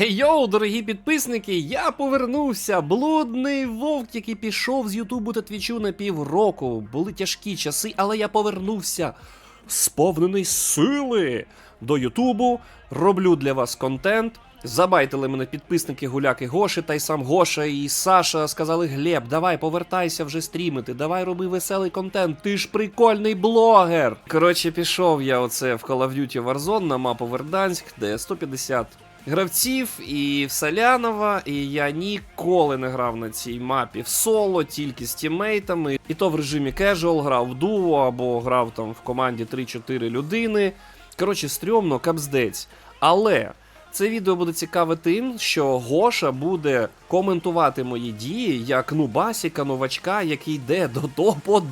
Йоу, дорогі підписники, я повернувся. Блудний вовк, який пішов з Ютубу та Твічу на півроку. Були тяжкі часи, але я повернувся. Сповнений сили до Ютубу. Роблю для вас контент. Забайтили мене підписники гуляки Гоші, та й сам Гоша і Саша сказали: Глеб, давай повертайся вже стрімити, давай роби веселий контент. Ти ж прикольний блогер. Коротше, пішов я оце в Call of Duty Warzone на мапу Верданськ, де 150 гравців і в Солянова, і я ніколи не грав на цій мапі в соло, тільки з тіммейтами. І то в режимі casual грав в дуо або грав там в команді 3-4 людини. Коротше, стрьомно, капздець. Але. Це відео буде цікаве тим, що Гоша буде коментувати мої дії як нубасіка новачка, який йде до топ-1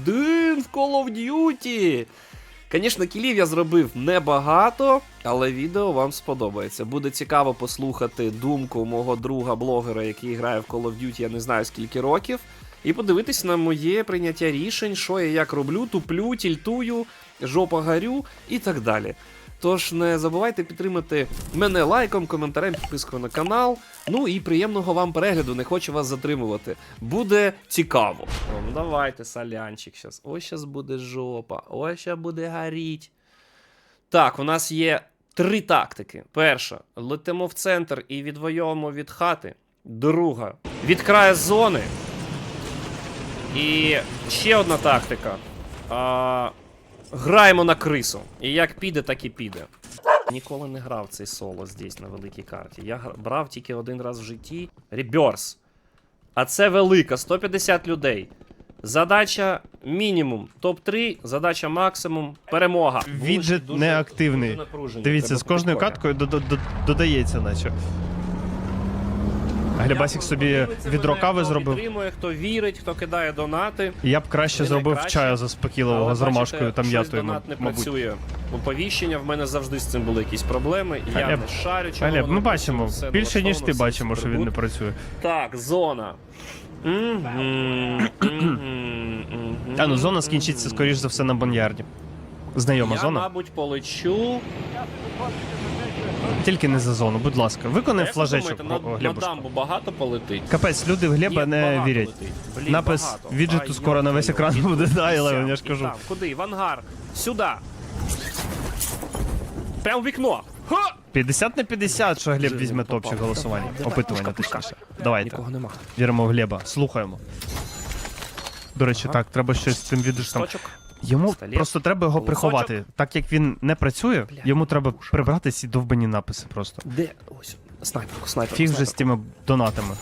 в Call of Duty. Звісно, кілів я зробив небагато, але відео вам сподобається. Буде цікаво послухати думку мого друга-блогера, який грає в Call of Duty, я не знаю скільки років, і подивитись на моє прийняття рішень, що я як роблю, туплю, тільтую, жопа гарю і так далі. Тож не забувайте підтримати мене лайком, коментарем, підпискою на канал. Ну і приємного вам перегляду, не хочу вас затримувати. Буде цікаво. О, ну давайте, солянчик щас. Ось щас буде жопа, ось щас буде горіть. Так, у нас є три тактики. Перша, летимо в центр і відвоюємо від хати. Друга, від краю зони. І ще одна тактика. А, граємо на крису. І як піде, так і піде. Ніколи не грав цей соло здесь на великій карті. Я брав тільки один раз в житті. Реберс. А це велика, 150 людей. Задача мінімум топ-3, задача максимум перемога. Віджит неактивний. Дивіться, з кожною каткою до- до- до- додається, наче. Глебасік собі відро кави зробив. Підтримує, хто вірить, хто кидає донати. Я б краще зробив чаю заспокійливого з ромашкою бачите, та щось м'ятою, донат не мабуть. працює. Оповіщення в мене завжди з цим були якісь проблеми. Я Глеб, не шарю, чому Глеб, воно ми бачимо. все Більше, ніж ти налаштовано, все бачимо, що він не працює. Так, зона. Мгм, мгм, мгм. А ну зона скінчиться, скоріш за все, на бонярді. Знайома Я, зона. мабуть, полечу. Тільки не за зону, будь ласка. Виконай Як ви флажечок, думаєте, на, на Глебушка. дамбу багато полетить? Капець, люди в Глеба Ні, не багато вірять. летить. Блін, Напис багато. віджиту Ай, скоро на весь йо-моє, екран буде, да, 50, Єлеон, я ж і кажу. там, Куди? В ангар. Сюди. Прям в вікно. Ха! 50 на 50, що Глеб візьме топчик голосування. Опитування точніше. Давайте. Нікого нема. Віримо в Глеба. Слухаємо. До речі, Ага. так, треба щось з цим віджитом. Сточок. Йому Столет. просто треба його приховати. Так як він не працює, Бля, йому треба пушка. прибрати ці довбані написи просто. Де? Ось. Снайперку, снайперку. Фіг вже з снайперку. тими донатами.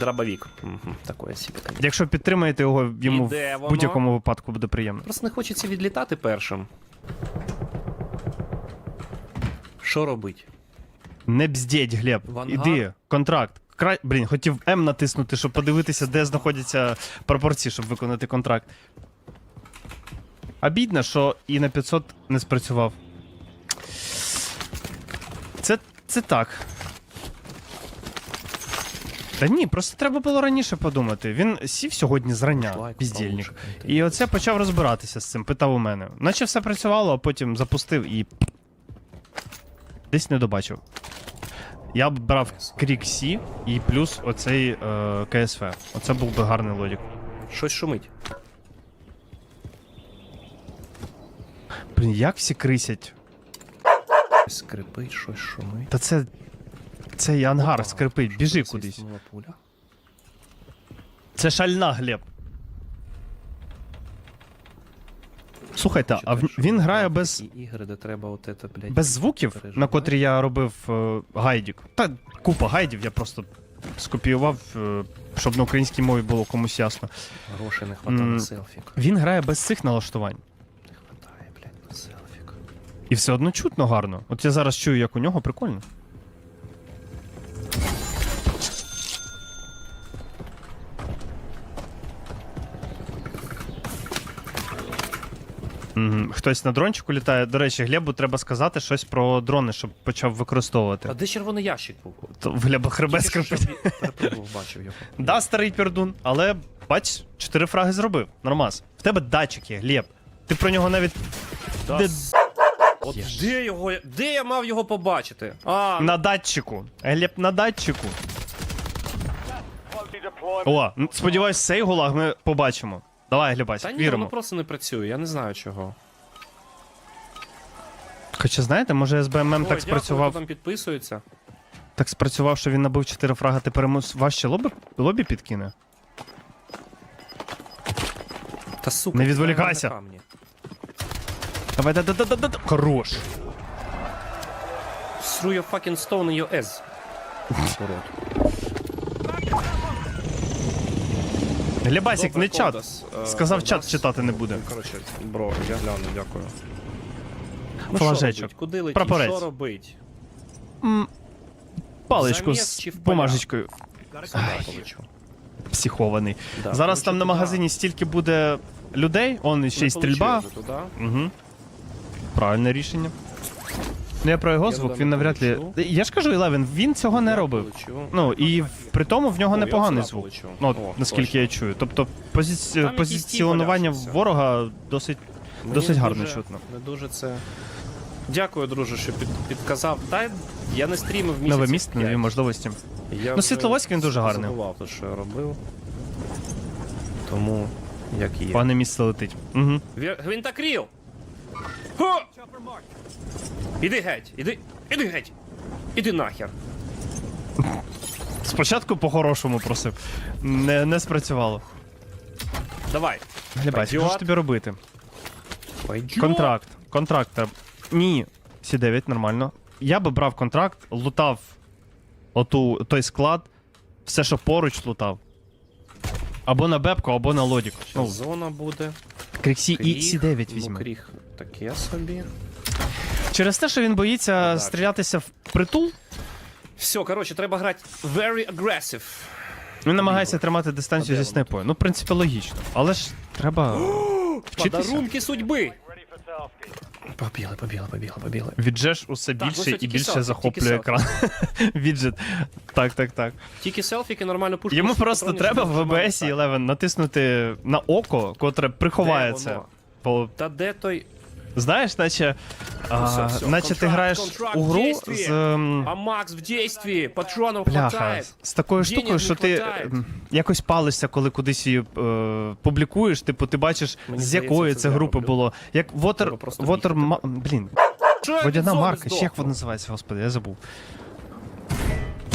Дробовик. Угу. Такое собі, конечно. Якщо підтримаєте його, йому в воно? будь-якому випадку буде приємно. Просто не хочеться відлітати першим. Що робить? Не бздєть, Глеб. В? Іди, контракт. Кра... Блін, хотів М натиснути, щоб подивитися, де знаходяться пропорції, щоб виконати контракт. Обідно, що і на 500 не спрацював. Це, це так. Та ні, просто треба було раніше подумати. Він сів сьогодні зрання, піздільник. І оце почав розбиратися з цим, питав у мене. Наче все працювало, а потім запустив і. Десь не добачив. Я б брав Крік Сі і плюс оцей е, КСФ. Оце був би гарний лодік. Щось шумить. Блін, як всі крисять? Скрипить, щось шумить. Та це. Цей ангар Опа, скрипить, біжи кудись. пуля? Це шальна, Глеб. Слухайте, а в- він грає без, ігри, де треба от это, блядь, без звуків, на переживати. котрі я робив е, гайдік. Та купа гайдів, я просто скопіював, е, щоб на українській мові було комусь ясно. Грошей не хватає М. на селфік. Він грає без цих налаштувань. Не хватає, блядь, на селфік. І все одно чутно гарно. От я зараз чую, як у нього прикольно. Мгм. Хтось на дрончику літає. До речі, Глебу треба сказати щось про дрони, щоб почав використовувати. А де червоний ящик був? То в Глеба хребет Тільки що скрипить. я перепробував, бачив його. Да, старий пердун, але бач, чотири фраги зробив. Нормас. В тебе датчик є, Глеб. Ти про нього навіть. Да, Де- с- От Є ж. де його. Де я мав його побачити? А, На датчику. Глеб, на датчику. О, н- сподіваюсь, цей гулаг ми побачимо. Давай, Глебась, Та ні, віримо. воно просто не працює, я не знаю чого. Хоча знаєте, може СБММ так дякую, спрацював. хто там підписується. Так спрацював, що він набив 4 фрага, тепер йому важче лобі, лобі підкине. Та сука, Не відволікайся. на камні. Давай, да, да, да, да, да, да. Хорош. Through your fucking stone in your ass. Урод. Глебасик, не чат. Е, Сказав, чат читати не буде. Коротше, бро, я гляну, дякую. Ну, Флажечок. що? Куди летіть? Прапорець. Що робить? Паличку Заміс з чи в бумажечкою. Психований. Да, Зараз там на магазині стільки буде людей, он ще й стрільба. вже туди. Угу. Правильне рішення. Ну я про його Я звук, він навряд ли. Я ж кажу, Елевен, він цього не Я робив. Ну і при тому в нього О, непоганий звук. Ну, О, наскільки точно. я чую. Тобто позиці... Позиціонування ворога досить. Досить гарно дуже- чутно. Не дуже це. Дякую, друже, що під, підказав. Та я не стрімив місяць. Нове місто, нові можливості. Я Ну, Світловодськ він дуже гарний. Забував те, що я робив. Тому як є. Пане місце летить. Угу. Гвинтокріл! Хо! Іди геть, іди, іди геть! Іди нахер. Спочатку по-хорошому просив. Не, не спрацювало. Давай. Глебась, що ж тобі робити? Пойдет. Контракт. Контракт треба. Ні, Сі9, нормально. Я би брав контракт, лутав оту, той склад, все, що поруч лутав. Або на бебку, або на лодік. Ну, зона буде. Кріксі і Кріг. Сі9 Ну, візьме. кріг таке собі. Через те, що він боїться Так. стрілятися в притул, Все, коротше, треба грати very aggressive. він намагається тримати дистанцію зі снайпою. Ну, в принципі, логічно. Але ж треба вчитися. Подарунки судьби. Побігли, побігли, побігли, побігли. Віджеш усе ну більше і більше селфі, захоплює екран. Віджит. Так, так, так. Тільки селфіки нормально пушку. Йому просто треба в OBS 11 натиснути на око, котре приховає Де воно? По- Та де той Знаєш, наче, а, все, все. наче ти граєш контракт, у гру з. ем, А Макс в дійстві, патронів Бляха, з такою Денег штукою, що ти ем, якось палишся, коли кудись її е, публікуєш, типу, ти бачиш, Мені з якої це це групи роблю. було. Як Water, Water бігти. Блін, водяна марка, ще як вона називається, господи, я забув.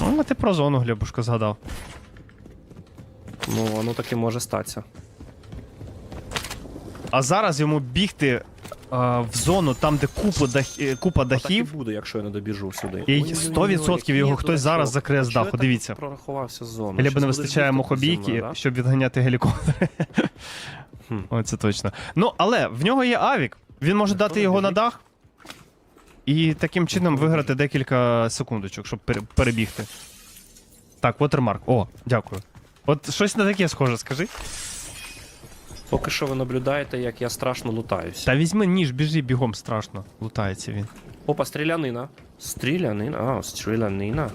Ну, а ти про зону, Глебушко, згадав. Ну, воно таки може статися. А зараз йому бігти а, в зону, там, де купа, дах, е, купа Так і дахів. буде, якщо я не добіжу сюди. І 100% який його хтось зараз закриє з даху, дивіться. Прорахувався зону. Глебу не вистачає мохобійки, щоб відганяти гелікоптери. Хм. О, це точно. Ну, але в нього є авік. Він може Хто дати його на дах і таким чином виграти декілька секундочок, щоб перебігти. Так, Watermark. О, дякую. От щось на таке схоже, скажи. Поки що ви наблюдаєте, як я страшно лутаюсь. Та візьми ніж, біжи бігом страшно. Лутається він. Опа, стрілянина. Стрілянина? А, стрілянина.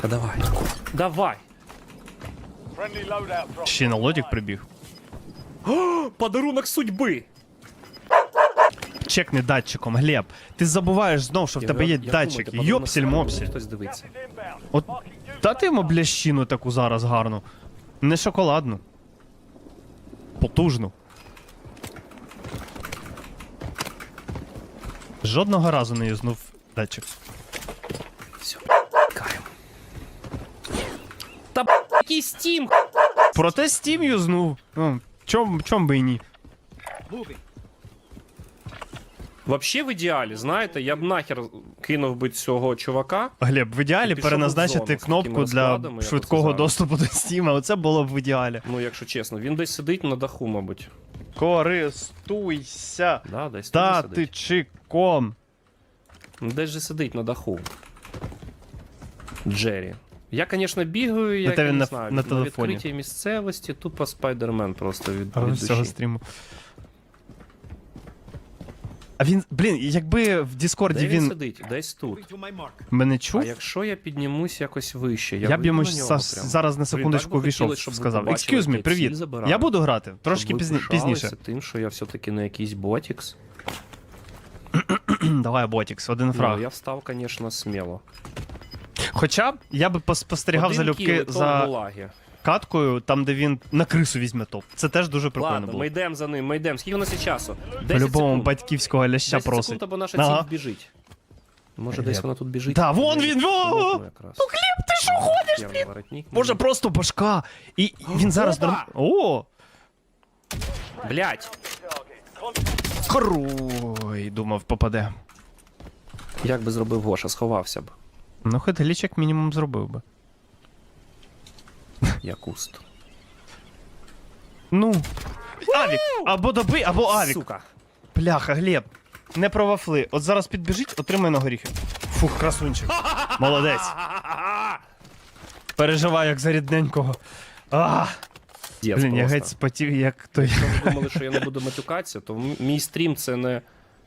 Та давай. Давай. Ще на лодік прибіг. Подарунок судьби. Чекни датчиком, Глеб. Ти забуваєш знов, що в тебе є датчик. Йопсіль мопсіль. Хтось дивиться. От дати йому блящину таку зараз гарну. Не шоколадну. Потужну. Жодного разу не юзнув датчик. Все, каємо. Та б**, який стім. Проте Steam юзнув. Ну, чом, чом би і ні. Вообще в ідеалі, знаєте, я б нахер кинув би цього чувака. Глеб, в ідеалі Пішов в переназначити зону з кнопку такими для розкладами, швидкого оце зараз. доступу до Steam, оце було б в ідеалі. Ну, якщо чесно, він десь сидить на даху, мабуть. Користуйся Да, десь туди сидить. датчиком. Ну, Десь же сидить на даху. Джері. Я, звісно, бігаю, я він не на- знаю, на телефоні. відкритій місцевості, тупо спайдермен просто від, А від з цього душі. стріму. А він, блін, якби в Діскорді Де він він сидить? Десь тут. мене А якщо я піднімусь якось вище, я, я, б йому на са- зараз на Блін, секундочку так би війшов, хотілося, щоб ви сказав. побачили, Excuse me, привіт. забираю. Я буду грати, трошки Щоб ви пізні- пишалися пізніше. тим, що я все-таки не якийсь ботікс. Давай, Ботікс, один фраг. Ну, я встав, звісно, сміло. Хоча б я би поспостерігав Один залюбки кіл, і то в за гулагі. Каткою, там, де він на крису візьме топ. Це теж дуже прикольно Ладно, було. ми йдемо за ним, ми йдемо. Скільки у нас є часу? 10 По-любому секунд. батьківського ляща 10 просить. секунд, або наша Ага. ціль біжить. Може, десь вона тут біжить. Та, вон він, во! Ну. Ну, ти що ходиш, воротник. Може просто башка. І він зараз. Опа! дрон- О! Блять, Ой, думав, попаде. як би зробив Гоша, сховався б. Ну, хоч гліч як мінімум зробив би. Я куст. Ну. Авік! Або доби, або авік. Сука. Пляха, Глеб. Не про вафли. От зараз підбіжить, отримай на горіхи. Фух, красунчик. Молодець. Переживаю, як за рідненького. А, Дєц блін, я просто. геть спотів, як той. Якщо ви думали, що я не буду матюкатися, то мій стрім це не,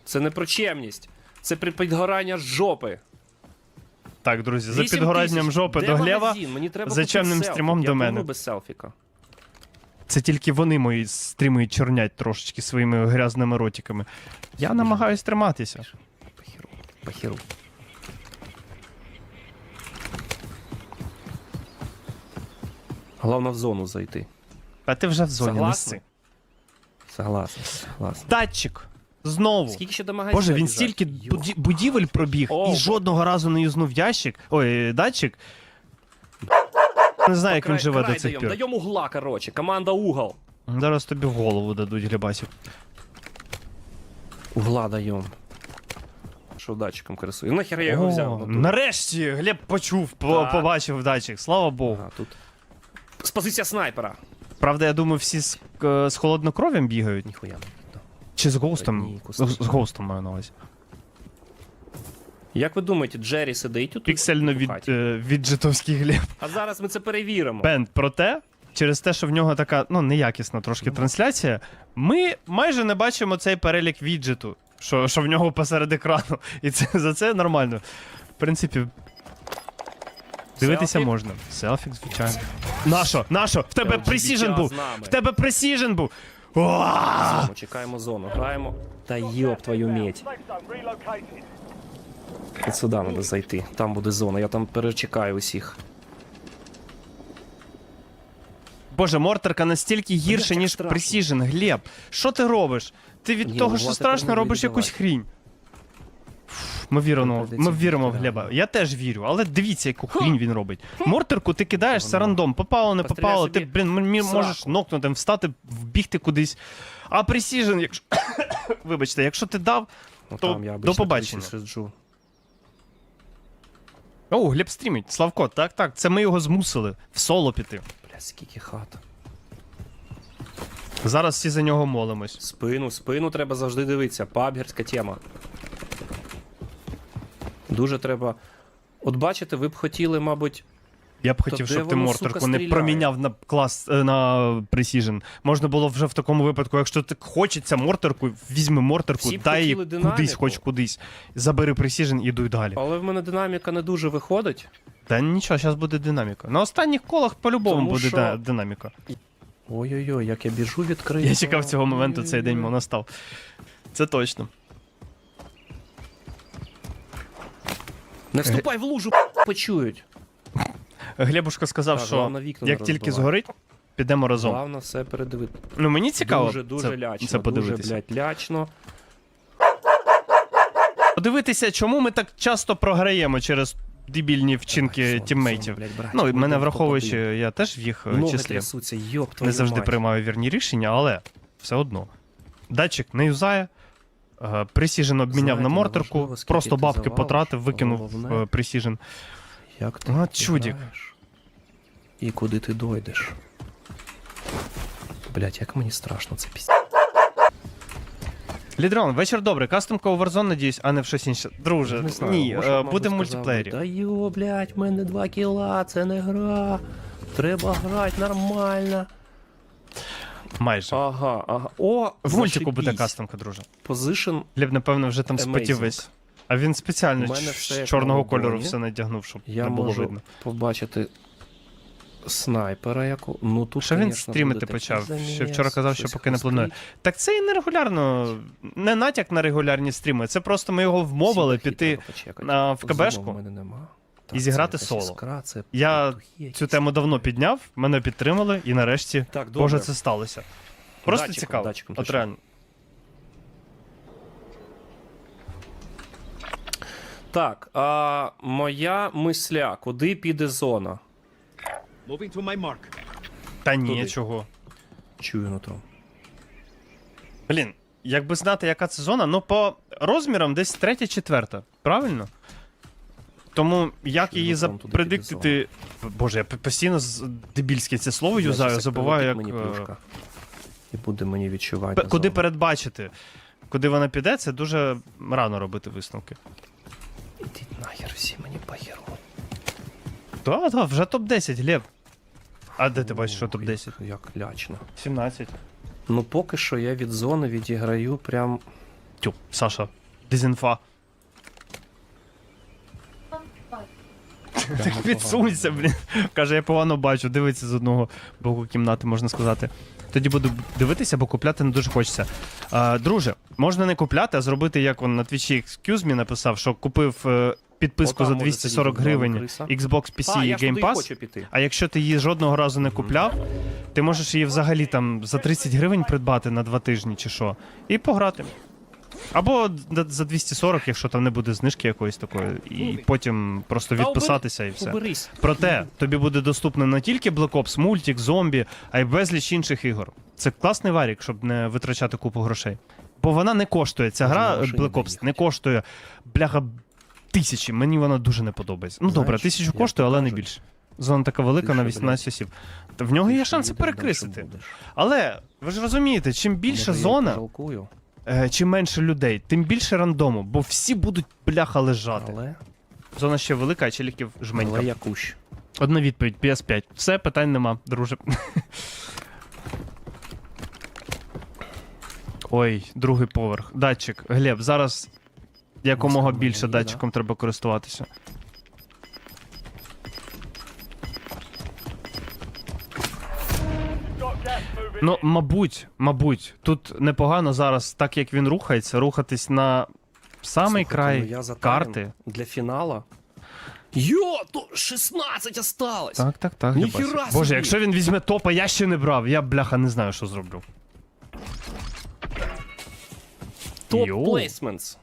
це не про чемність. Це при підгорання жопи. Так, друзі, за Вісім підгоранням тисяч. жопи Де до Глева. магазин? Мені треба за купити чемним селфі. стрімом до мене. без селфіка. Це тільки вони мої стріми чорнять трошечки своїми грязними ротиками. Я намагаюсь триматися. Похеру. Похеру. Головне в зону зайти. А ти вже в зоні Согласний? неси. Согласен, согласен. Датчик. Знову. Скільки ще до магазину? Боже, він стільки буді- будівель пробіг О, і жодного разу не юзнув ящик. Ой, датчик. Не знаю, як він живе до цих пір. Даємо угла, короче. Команда угол. Зараз тобі в голову дадуть глібасів. Угла даємо. Що датчиком красує? Нахер я його взяв? О, Ну, тут. нарешті Глеб почув, по- Так. побачив датчик. Слава Богу. Ага, тут. З позиція снайпера. Правда, я думаю, всі з, е, з холоднокров'ям бігають. Ніхуя. Чи з гоустом? З, гоустом маю на увазі. Як ви думаєте, Джері сидить тут? Піксельно від, е, віджитовський Глеб. А зараз ми це перевіримо. Пент, проте, через те, що в нього така ну, неякісна трошки трансляція, ми майже не бачимо цей перелік віджиту, що, що в нього посеред екрану. І це, за це нормально. В принципі, дивитися Селфі? можна. Селфік, звичайно. Нашо, нашо, в тебе пресіжен був! В тебе пресіжен був! Зону, чекаємо зону, граємо. Та йоп твою медь. От сюди треба зайти. Там буде зона, я там перечекаю усіх. Боже, мортерка настільки гірше, як ніж страшно. пресіжен. Глеб, що ти робиш? Ти від Ні, того, ну, що страшно, робиш якусь хрінь. Ми віримо, ми віримо в. Глеба. Я теж вірю, але дивіться, яку хрінь він робить. Мортерку ти кидаєш, це рандом. Попало, не попало, ти, блін, можеш нокнути, встати, вбігти кудись. А пресіжен, якщо. Вибачте, якщо ти дав. Ну, То там я до побачення. О, Глеб стрімить. Славко, так, так. Це ми його змусили в соло піти. Бля, скільки хат. Зараз всі за нього молимось. Спину, спину треба завжди дивитися. Пабгерська тема. Дуже треба. От бачите, ви б хотіли, мабуть, Я б хотів, щоб ти воно, мортерку не проміняв на клас е, на Precision. Можна було вже в такому випадку, якщо так хочеться мортерку, візьми мортерку, Всі дай її хотіли кудись, хоч кудись. Забери Precision і дуй далі. але в мене динаміка не дуже виходить. Та нічого, зараз буде динаміка. На останніх колах по-любому буде що- да- динаміка. Ой-ой-ой, як я біжу відкрито. Я чекав цього моменту, цей день настав. Це точно. Не вступай в лужу, почують. Глебушка сказав, Так, що головне, вікна не як тільки розбивай. згорить, підемо разом. Главное все передивити. Ну мені цікаво Дуже, дуже це, лячно, це подивитися. дуже, блядь, лячно. Подивитися, чому ми так часто програємо через дебільні вчинки Давай, сон, тіммейтів. сон, блядь, брать, Ну, і мене враховуючи, топ-один. я теж в їх е, Ноги числі трясуться, йоп твою не завжди мать. приймаю вірні рішення, але все одно. Датчик не юзає. Precision обміняв Знаєте, на не мортерку, важливо, скільки просто ти бабки завалиш, потратив, викинув головне- е, Precision. Як ти А, чудік. граєш? І куди ти дойдеш? Блять, як мені страшно це піс... Лідрон, вечір добрий. Кастомка у Warzone, надіюсь, а не в щось інше. Друже, Не знаю, ні, Гоша, е, мабуть, буде в сказав, мультиплеєрі. Да йо, блять, в мене два кіла, це не гра. Треба грати нормально. Майже. Ага, ага. О, В мультику буде зашибісь. кастомка, друже. Позишн Глеб, напевно, вже там спотів весь. А він спеціально У мене ч- все як чорного на кольору ладоні. все надягнув, щоб Я не було можу видно. побачити снайпера, яку. Ну тут. Що він конечно, стрімити буде почав? заміс, Ще вчора казав, що щось поки не планує. хрустить. Так це і не регулярно, не натяк на регулярні стріми. Це просто ми його вмовили Всі піти. почекати. на- в Зумов КБшку мене нема. І зіграти це соло. іскра, це Я. Цю тему давно підняв, мене підтримали, і нарешті, Так, добре. боже, це сталося. Просто Датчиком, цікаво. датчиком От реально. Так, а моя мисля, куди піде зона? Moving to my mark. Та ні, Туди. чого. Чую нутром. Блін, якби знати, яка це зона, ну по розмірам десь третя, четверта, правильно? Тому як її запредиктити. Боже, я постійно дебільське це слово юзаю, забуваю, як. мені е, плюшка. І буде мені відчувати. Куди передбачити? Куди вона піде, це дуже рано робити висновки. Ідіть нахер всі мені похеру. Так, так, вже топ-10, Глеб. А де ти бачиш, що топ-10? Як, як лячно. 17. Ну поки що я від зони відіграю прям. Тю, Саша, дезінфа. Так відсунься, блін. Каже, я погано бачу, дивиться з одного боку кімнати, можна сказати. Тоді буду дивитися, бо купляти не дуже хочеться. А, друже, можна не купляти, а зробити, як он на твічі Excuse Me написав, що купив е, підписку Отам за 240 сидіти гривень. Xbox PC а, і Game і Pass. А якщо ти її жодного разу не купляв, ти можеш її взагалі там за 30 гривень придбати на два тижні чи що, і пограти. Або за 240, якщо там не буде знижки якоїсь такої, і потім просто відписатися і все. Проте тобі буде доступно не тільки Black Ops, мультик, зомбі, а й безліч інших ігор. Це класний варік, щоб не витрачати купу грошей. Бо вона не коштує. Ця гра Black Ops не коштує бляха тисячі. Мені вона дуже не подобається. Ну добре, тисячу коштує, але не більше. Зона така велика на 18 осіб. Та в нього є шанси перекрисити. Але ви ж розумієте, чим більша зона, е, чим менше людей, тим більше рандому, бо всі будуть бляха лежати. Але, Зона ще велика, а челіків жменька. але я кущ. Одна відповідь, PS5. Все, питань нема, друже. Ой, другий поверх. Датчик. Глеб, зараз якомога більше датчиком треба користуватися. Ну, мабуть, мабуть, тут непогано зараз, так як він рухається, рухатись на самий Слухайте, край ну я за карти. Для фінала. Йо, то 16 осталось. Так, так, так. Ніхіра собі! Боже, якщо він візьме топа, я ще не брав. Я, бляха, не знаю, що зроблю. Топ Йоу. плейсментс.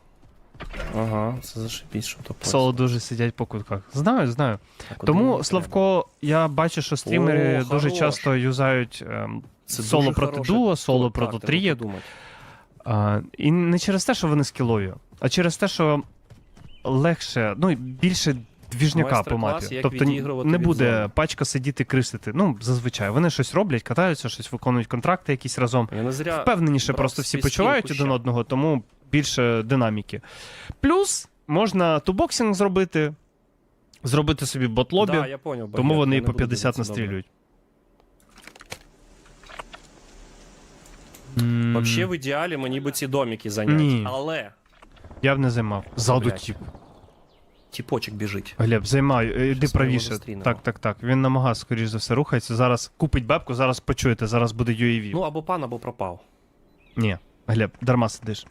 Ага, це зашибісь, що топ Соло дуже сидять по кутках. Знаю, знаю. А куди Тому, мені Славко, я бачу, що стрімери О, дуже хорош. часто юзають ем, Це соло проти дуо, соло Так, проти А, і не через те, що вони скілові, а через те, що легше, ну і більше двіжняка по мапі. Тобто не буде пачка сидіти крисити. Ну, зазвичай. Вони щось роблять, катаються, щось виконують контракти якісь разом. Я не зря Впевненіше, просто всі почувають скін один одного, тому більше динаміки. Плюс можна тубоксинг зробити, зробити собі ботлобі, Да, тому вони і по 50 настрілюють. М, Вообще в ідеалі мені би ці домики зайняти. Ні. Але Я б не займав. Ззаду блядь. тіп. тіпочок біжить. Глеб, займай, е, іди Щас ми його правіше. зустрінемо. Так, так, так. Він намагав, скоріш за все, рухається. Зараз купить бабку, зараз почуєте, зараз буде UAV. Ну або пан, або пропав. Ні, Глеб, дарма сидиш.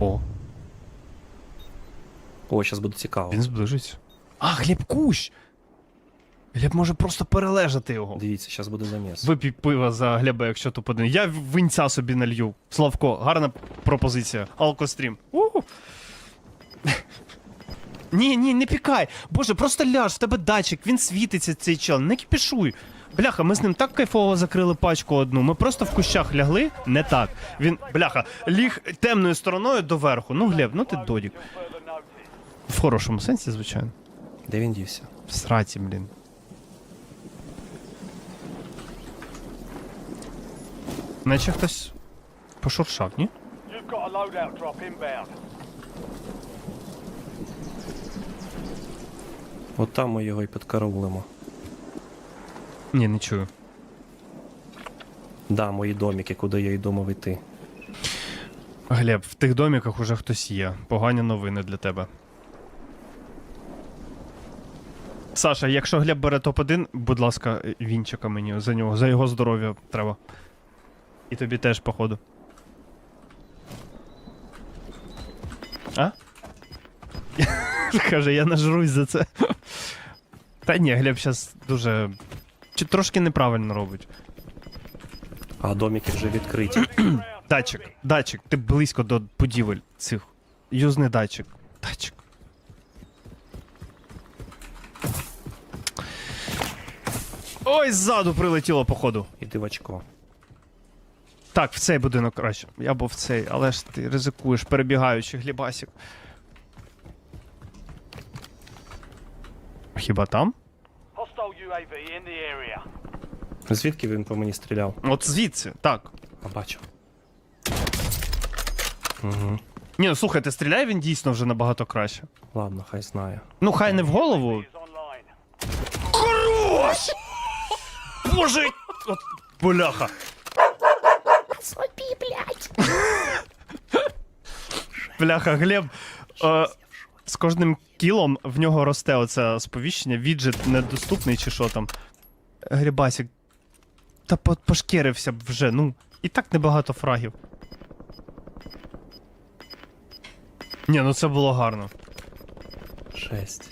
О, О, зараз буде цікаво. він зближиться. А, Глеб кущ! Глеб може просто перележати його. Дивіться, зараз буде заміс. Випій пива за Глеба, якщо то один. Я винця собі налью. Славко, гарна пропозиція. Алкострім. У-ху. Ні, ні, не пікай. Боже, просто ляж, в тебе датчик, він світиться цей чел. Не кипішуй. Бляха, ми з ним так кайфово закрили пачку одну. Ми просто в кущах лягли, не так. Він, бляха, ліг темною стороною доверху. Ну, Глеб, ну ти додік. В хорошому сенсі, звичайно. Де він дівся? В сраці, блін. Наче хтось пошуршав, ні? You've got a loadout drop inbound. От там ми його і підкараулимо. Ні, не чую. Да, мої домики, куди я й думав йти. Глеб, в тих доміках уже хтось є. Погані новини для тебе. Саша, якщо Глеб бере топ-1, будь ласка, вінчика мені за нього, за його здоров'я треба. І тобі теж, походу. А? Каже, я нажрусь за це. Та ні, Глеб зараз дуже. Чи трошки неправильно робить. А домики вже відкриті. Датчик, датчик, ти близько до будівель цих. Юзний датчик. Датчик. Ой, ззаду прилетіло, походу. Іди в очко. Так, в цей будинок краще. Я був в цей, але ж ти ризикуєш, перебігаючи глібасік. Хіба там? UAV in the area. Звідки він по мені стріляв? От звідси, так. А бачу. Ні, ну слухайте, стріляє він дійсно вже набагато краще. Ладно, хай знає. Ну, хай не в голову. Хорош! Боже! От, бляха. Бляха, Глеб. Е, з кожним кілом в нього росте оце сповіщення, віджит недоступний чи що там. Глебасік. Та по- пошкірився б вже, ну. І так небагато фрагів. Ні, ну це було гарно. Шесть.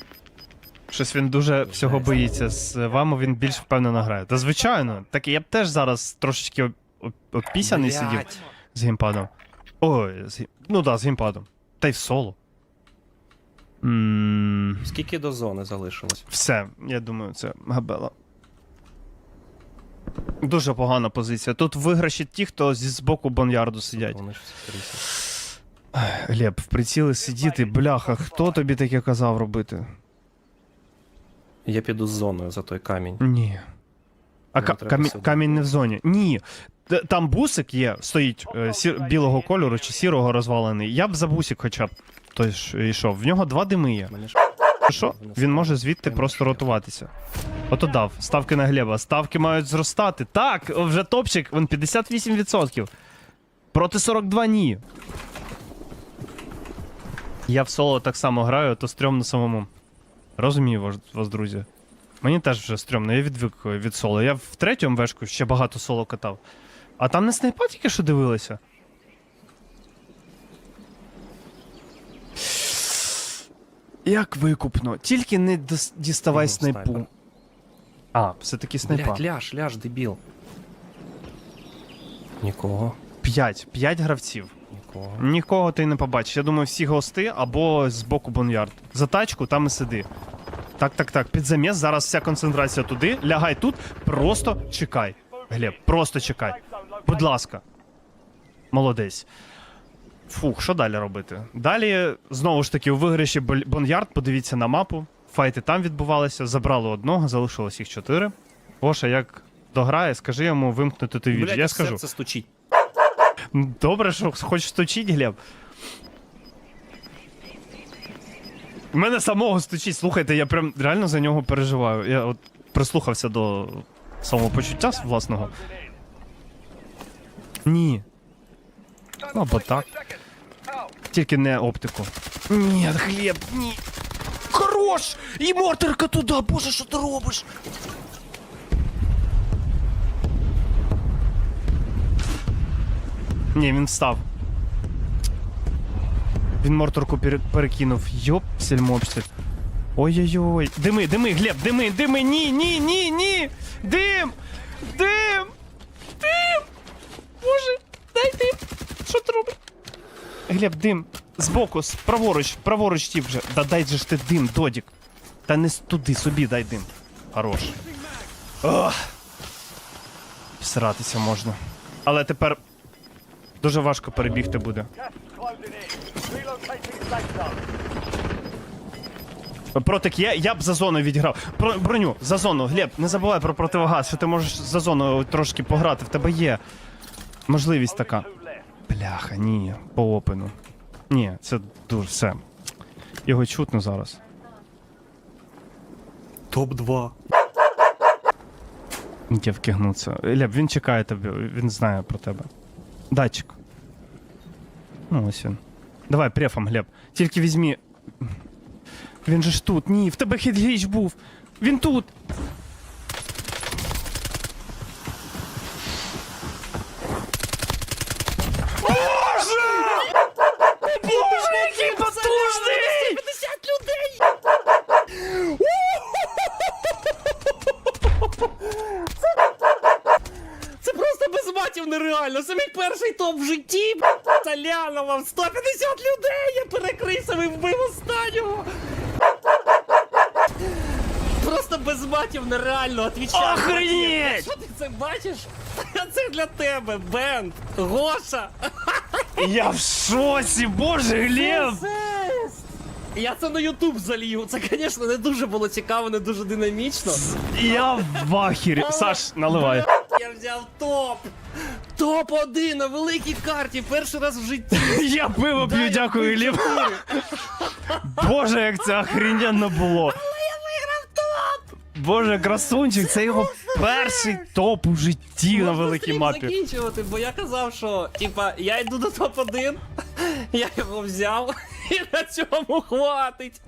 Щось він дуже всього боїться. З вами він більш впевнено грає. Та звичайно, так і я б теж зараз трошечки об- обпісяний сидів з геймпадом. Ой, з... ну так, да, з геймпадом. Та й в соло. м Скільки до зони залишилось? все, я думаю, це габела. Дуже погана позиція. Тут виграші ті, хто зі збоку бонярду сидять. Вони ж всі трісять. Глеб, в приціли сидіти, бляха, хто тобі таке казав робити? Я піду з зоною за той камінь. Ні. А Його ка- треба камінь не в зоні. Ні. Там бусик є, стоїть е, сір, білого кольору чи сірого розвалений. Я б за бусик хоча б той ж йшов. В нього два дими є. Що? Він може звідти просто ротуватися. Ото дав. Ставки на Глеба. Ставки мають зростати. Так, вже топчик, він 58%. Проти 42 ні. Я в соло так само граю, то стрьомно самому. Розумію вас, вас, друзі. Мені теж вже стрьомно, я відвик від соло. Я в третьому вешку ще багато соло катав. А там не снайпа тільки що дивилися. Як викупно. Тільки не дос- діставай Ну, снайпу. снайпер. А, все-таки снайпа. Блядь, ляж, ляж, дебіл. Нікого, П'ять. П'ять гравців. нікого. Нікого ти не побачиш. Я думаю, всі гости або з боку бонярд. За тачку там і сиди. Так, так, так. Під заміс, зараз вся концентрація туди. Лягай тут, просто чекай. Глеб, просто чекай. Будь ласка. Молодець. Фух, що далі робити? Далі, знову ж таки, у виграші Бонярд, подивіться на мапу. Файти там відбувалися, забрали одного, залишилось їх чотири. Гоша, як дограє, скажи йому вимкнути той відж. Я скажу. серце стучить. Добре, що хочеш стучить, Глеб. У мене самого стучить. Слухайте, я прям реально за нього переживаю. Я от прислухався до самопочуття власного. Ні. Ну, або так. Тільки не оптику. Ні, Глеб, ні. Хорош! І мортерка туди, боже, що ти робиш? Ні, він встав. Він морторку пере- перекинув. Йоп, сельмопсель. Ой-ой-ой. Дими, дими, Глеб, дими, дими, ні, ні, ні, ні! Дим! Дим! Боже, дай дим! Що ти робиш? Глеб, дим. Збоку, праворуч, праворуч тіп вже. Да дай же ж ти дим, додік. Та не туди, собі дай дим. Хорош. Ох. Всратися можна. Але тепер дуже важко перебігти буде. Протик є, я б за зону відіграв. Про броню, за зону. Глеб, не забувай про противогаз, що ти можеш за зону трошки пограти. В тебе є можливість така. Бляха, ні, по опену. Ні, це дуже все. Його чутно зараз. Топ-2. Я вкигнуться. Глеб, він чекає тебе, він знає про тебе. Датчик. Ну, ось він. Давай, префом, Глеб. Тільки візьмі. Він же ж тут. Ні, в тебе хідліч був. Він тут! Боже, який потужний! 50 людей! Це просто без матів нереально. Це мій перший топ в житті. Вам 150 людей! Я перекрився і вбив останнього. Просто без матів нереально отвічаю. Охренеть! Що ти це бачиш? Це для тебе, Бенд, Гоша. Я в шоці, боже, Глеб! Я це на Ютуб залію. Це, звісно, не дуже було цікаво, не дуже динамічно. Я в ахері. Саш, наливай. Я взяв топ! Топ-1 на великій карті, перший раз в житті. Я пиво п'ю, дякую, Глеб. Боже, як це охрененно було. Але я виграв топ! Боже, красунчик, це його перший топ у житті на великій мапі. закінчувати, бо я казав, що типа я йду до топ-1, я його взяв, і на цьому хватить.